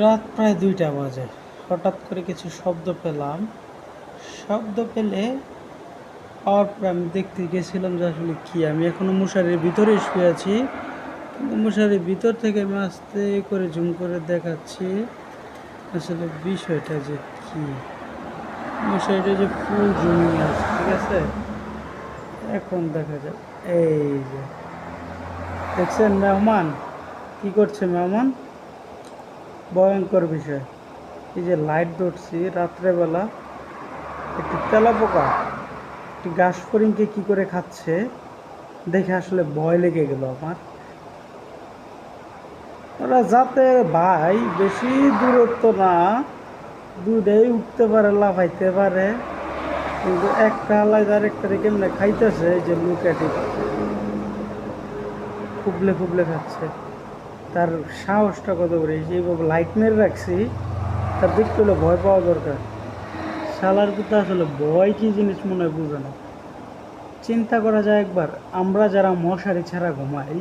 রাত প্রায় দুইটা বাজে। হঠাৎ করে কিছু শব্দ পেলাম। শব্দ পেলে পাওয়ার পরে আমি দেখতে গেছিলাম যে আসলে কি। আমি এখনও মশারির ভিতরে শুয়ে আছি। কিন্তু মশারির ভিতর থেকে আমি আস্তে করে জুম করে দেখাচ্ছি আসলে বিষয়টা যে কি। মশারিটা যে ফুল জুমিং আছে ঠিক আছে? এখন দেখা যাক। এই যে। দেখছেন মেহমান? কি করছে মেহমান? ভয়ঙ্কর বিষয়। এই যে লাইট ধরছি, রাত্রেবেলা একটি তেলা পোকা একটি ঘাস ফড়িংকে কী করে খাচ্ছে, দেখে আসলে ভয় লেগে গেল আমার। ওরা যাতে ভাই বেশি দূরত্ব না দুটাই উঠতে পারে, লাফাইতে পারে। কিন্তু একটা আলাদা আরেকটারে কেমনে খাইতেছে যে লুকাটি ফুবলে ফুবলে খাচ্ছে। তার সাহসটা কত করে? যেভাবে লাইট মেরে রাখছি, তার দেখতে হলে ভয় পাওয়া দরকার। শালার কথা আসলে ভয় কি জিনিস মনে হয় বুঝে না। চিন্তা করা যায় একবার, আমরা যারা মশারি ছাড়া ঘুমাই,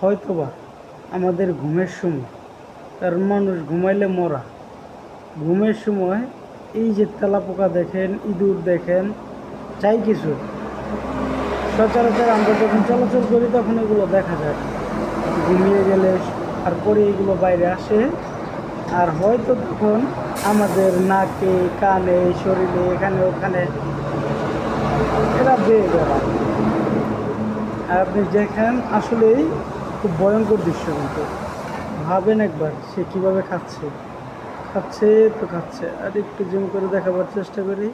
হয়তোবা আমাদের ঘুমের সময় কারণ মানুষ ঘুমাইলে মরা। ঘুমের সময় এই যে তেলাপোকা দেখেন, ইঁদুর দেখেন চাই কিছু। সচরাচর আমরা যখন চলাচল করি তখন এগুলো দেখা যায়। ঘুমিয়ে গেলে তারপরে এগুলো বাইরে আসে। আর হয়তো তখন আমাদের নাকে, কানে, শরীরে, এখানে, ওখানে এরা বেয়ে বেড়ায়। আর আপনি দেখেন, আসলেই খুব ভয়ঙ্কর দৃশ্য কিন্তু। ভাবেন একবার, সে কীভাবে খাচ্ছে? খাচ্ছে তো খাচ্ছে। আর একটু জুম করে দেখাবার চেষ্টা করি।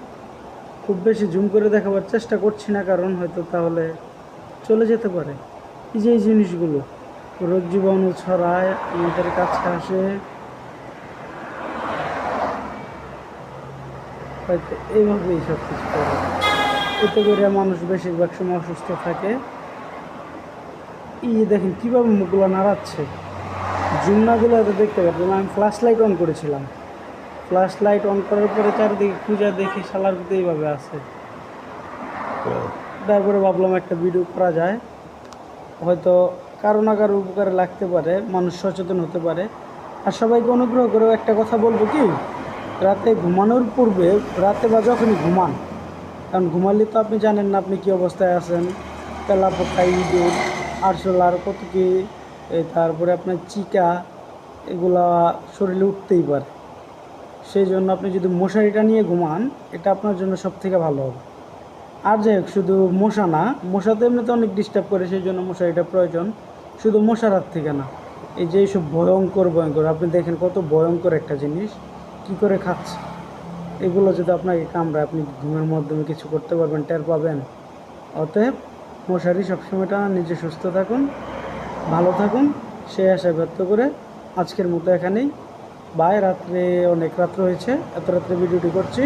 খুব বেশি জুম করে দেখাবার চেষ্টা করছি না, কারণ হয়তো তাহলে চলে যেতে পারে। এই যে এই জিনিসগুলো। রোগ জীবাণু ছড়ায় আমাদের কাছে আসে। হয়তো এইভাবেই সব কিছু করে। এতে করে মানুষ বেশিরভাগ সময় অসুস্থ থাকে। ই দেখেন কীভাবে মুখগুলো নাড়াচ্ছে। জুমনাগুলো এত দেখতে পারতাম আমি ফ্ল্যাশ লাইট অন করেছিলাম। ফ্ল্যাশ লাইট অন করার পরে চারিদিকে খুঁজা দেখি শালার কিন্তু এইভাবে আছে। তারপরে ভাবলাম একটা ভিডিও করা যায়। হয়তো কারও না কারও উপকারে লাগতে পারে, মানুষ সচেতন হতে পারে। আর সবাইকে অনুগ্রহ করেও একটা কথা বলব কি, রাতে ঘুমানোর পূর্বে, রাতে বা যখনই ঘুমান, কারণ ঘুমালে তো আপনি জানেন না আপনি কী অবস্থায় আছেন তেলা পোকা ইঁদুর, আরশোলার কত কি তারপরে আপনার চিকা, এগুলা শরীরে উঠতেই পারে। সেই জন্য আপনি যদি মশারিটা নিয়ে ঘুমান, এটা আপনার জন্য সব থেকে ভালো হবে। আর যাই হোক, শুধু মশা না, মশা তো এমনিতে অনেক ডিস্টার্ব করে, সেই জন্য মশারিটা প্রয়োজন। শুধু মশার হাত থেকে না, এই যে এইসব ভয়ঙ্কর ভয়ঙ্কর, আপনি দেখেন কত ভয়ঙ্কর একটা জিনিস, কি করে খাচ্ছে? এগুলো যদি আপনাকে কামড়ায়, আপনি ঘুমের মাধ্যমে কিছু করতে পারবেন, টের পাবেন। অতএব মশারি সবসময় টানা, নিজে সুস্থ থাকুন, ভালো থাকুন। সেই আশা ব্যক্ত করে আজকের মতো এখানেই। বাই, রাত্রে অনেক রাত্র হয়েছে এত রাত্রে ভিডিওটি করছি।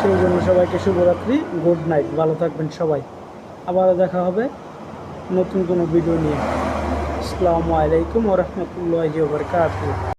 সেই জন্য সবাইকে শুভরাত্রি গুড নাইট ভালো থাকবেন সবাই। আবারও দেখা হবে নতুন কোনো ভিডিও নিয়ে। আসসালামু আলাইকুম ওরহমতুল্লাহ ওবরকাতুহ